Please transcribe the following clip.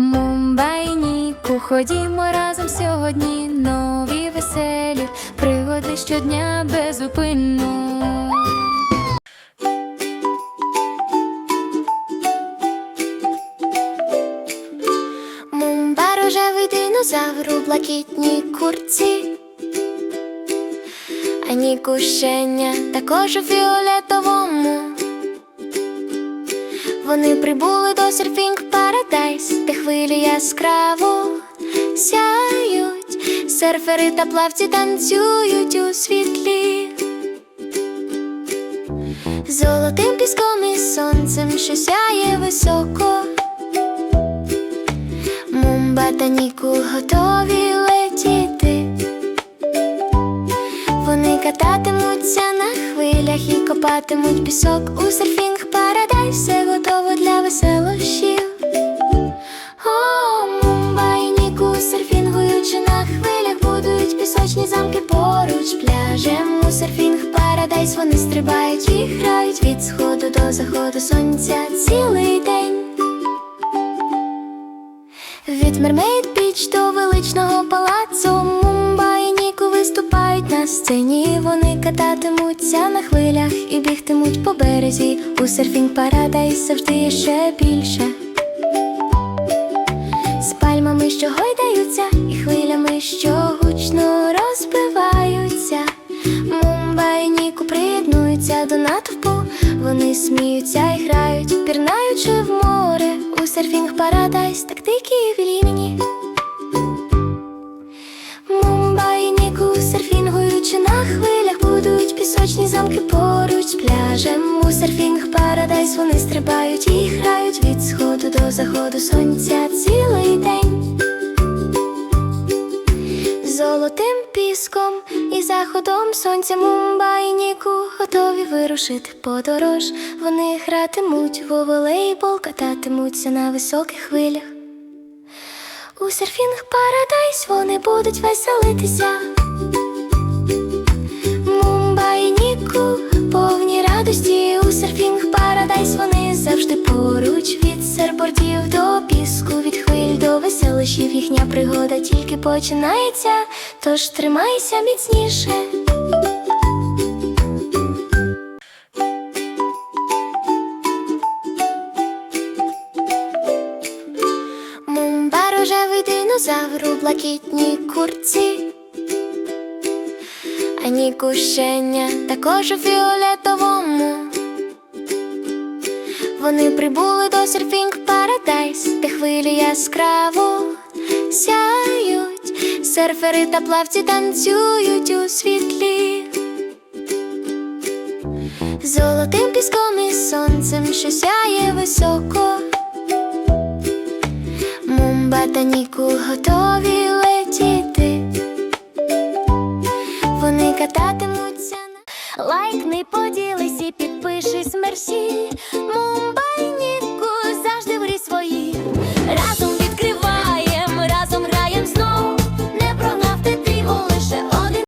Мумбайніку, ходімо разом сьогодні. Нові веселі пригоди щодня безупинно. Мумба рожевий динозавр у курці. Ані кущення також у фіолетовому. Вони прибули до серфінг Парадайс, де хвилі яскраво сяють. Серфери та плавці танцюють у світлі. Золотим піском і сонцем, що сяє високо. Мумба та Ніку готові летіти. Вони кататимуться на хвилях копатимуть пісок у серфінг парадайс, все готово для веселощів. О, Мумба і Ніку серфінгуючи на хвилях, будують пісочні замки поруч пляжем у серфінг парадайс. Вони стрибають і грають від сходу до заходу сонця цілий день. Від Мермейд Біч до величного палацу сцені. Вони кататимуться на хвилях і бігтимуть по березі. У серфінг парадайс завжди є ще більше. З пальмами, що гойдаються, і хвилями, що гучно розбиваються. Мумба і Ніку приєднуються до натовпу. Вони сміються і грають, пірнаючи в море. У серфінг парадайс, так дикі і вільні. Будують замки поруч з пляжем. У серфінг парадайс вони стрибають і грають від сходу до заходу сонця цілий день. Золотим піском і заходом сонця Мумба і Ніку готові вирушити подорож. Вони гратимуть в волейбол, кататимуться на високих хвилях. У серфінг парадайс вони будуть веселитися. Поруч від сербордів до піску, від хвиль до веселощів. Їхня пригода тільки починається, тож тримайся міцніше. Мумба рожевий динозавр у блакитній курці. Ані кущення також у фіолетовому. Вони прибули до серфінг парадайс, де хвилі яскраво сяють. Серфери та плавці танцюють у світлі. Золотим піском і сонцем, що сяє високо. Мумба та Ніку готові летіти. Вони кататимуться на лайкни, поділись і пишись мерсі, мумбайні.